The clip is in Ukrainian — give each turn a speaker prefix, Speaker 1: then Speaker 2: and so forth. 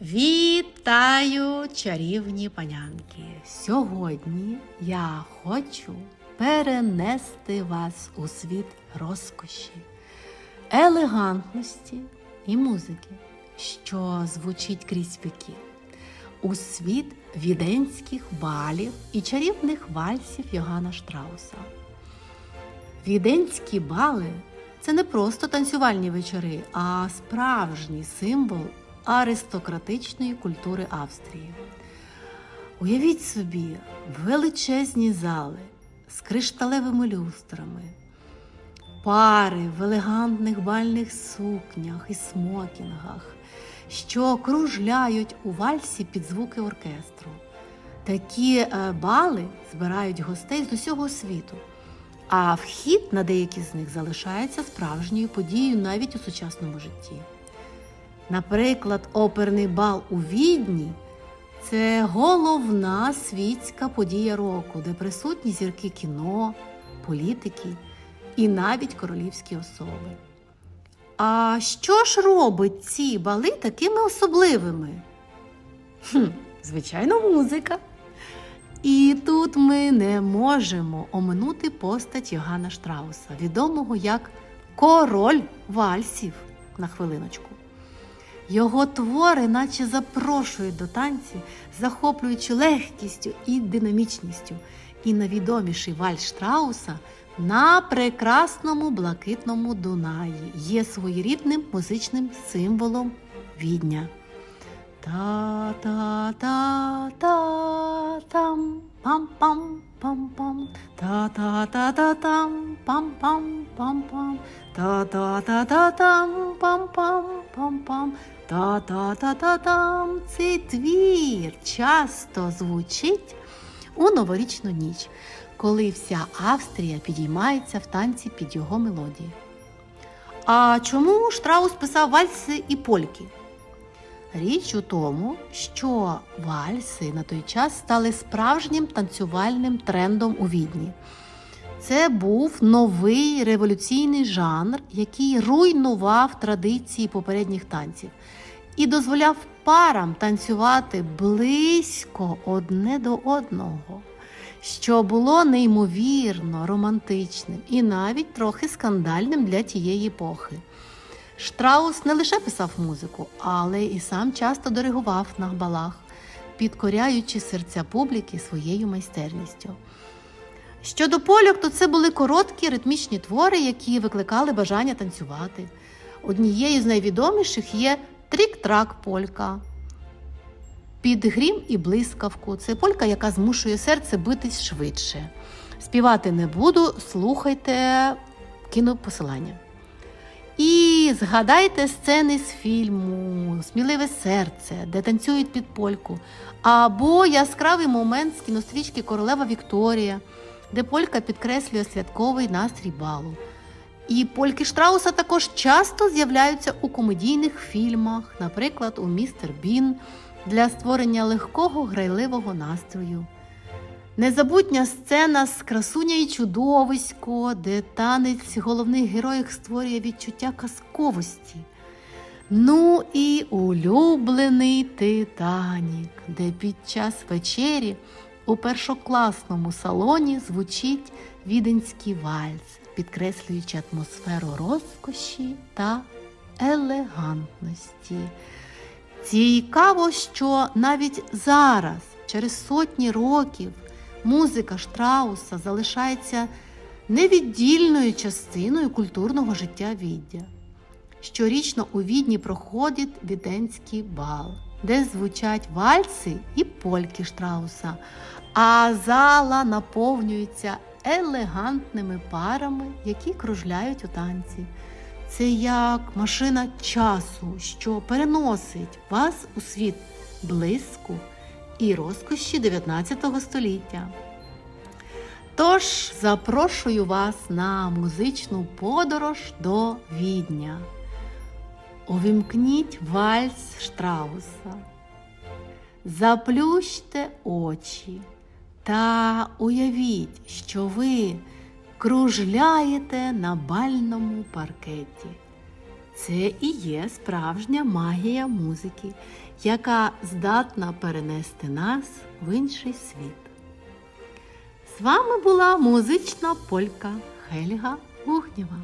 Speaker 1: Вітаю, чарівні панянки! Сьогодні я хочу перенести вас у світ розкоші, елегантності і музики, що звучить крізь віки, у світ віденських балів і чарівних вальсів Йогана Штрауса. Віденські бали це не просто танцювальні вечори, а справжній символ аристократичної культури Австрії. Уявіть собі величезні зали з кришталевими люстрами, пари в елегантних бальних сукнях і смокінгах, що кружляють у вальсі під звуки оркестру. Такі е, бали збирають гостей з усього світу. А вхід на деякі з них залишається справжньою подією навіть у сучасному житті. Наприклад, оперний бал у Відні це головна світська подія року, де присутні зірки кіно, політики і навіть королівські особи. А що ж робить ці бали такими особливими? Хм, звичайно, музика. І тут ми не можемо оминути постать Йогана Штрауса, відомого як король вальсів на хвилиночку. Його твори, наче запрошують до танців, захоплюючи легкістю і динамічністю. І найвідоміший вальс Штрауса на прекрасному блакитному Дунаї є своєрідним музичним символом відня. Та-та-та-та-там, пам-пам-пам-пам, та-та-та-та-там, пам-пам-пам-пам, та-та-та-та-там. Цей твір часто звучить у новорічну ніч, коли вся Австрія підіймається в танці під його мелодії. А чому Штраус писав вальси і польки? Річ у тому, що вальси на той час стали справжнім танцювальним трендом у відні. Це був новий революційний жанр, який руйнував традиції попередніх танців і дозволяв парам танцювати близько одне до одного, що було неймовірно романтичним і навіть трохи скандальним для тієї епохи. Штраус не лише писав музику, але і сам часто диригував на балах, підкоряючи серця публіки своєю майстерністю. Щодо польок, то це були короткі ритмічні твори, які викликали бажання танцювати. Однією з найвідоміших є трік-трак полька. Під грім і блискавку. Це полька, яка змушує серце битись швидше. Співати не буду, слухайте кінопосилання. І згадайте сцени з фільму Сміливе серце, де танцюють під польку, або яскравий момент з кінострічки Королева Вікторія, де полька підкреслює святковий настрій балу. І польки Штрауса також часто з'являються у комедійних фільмах, наприклад, у Містер Бін для створення легкого грайливого настрою. Незабутня сцена з красуня і чудовисько, де танець головних героїв створює відчуття казковості. Ну і улюблений Титанік, де під час вечері у першокласному салоні звучить віденський вальс, підкреслюючи атмосферу розкоші та елегантності. Цікаво, що навіть зараз, через сотні років, музика Штрауса залишається невіддільною частиною культурного життя Віддя. Щорічно у Відні проходить віденський бал, де звучать вальси і польки Штрауса, а зала наповнюється елегантними парами, які кружляють у танці. Це як машина часу, що переносить вас у світ блиску і розкоші 19 століття. Тож запрошую вас на музичну подорож до Відня. Увімкніть вальс Штрауса, заплющте очі та уявіть, що ви кружляєте на бальному паркеті. Це і є справжня магія музики, яка здатна перенести нас в інший світ. З вами була музична полька Хельга Гухнєва.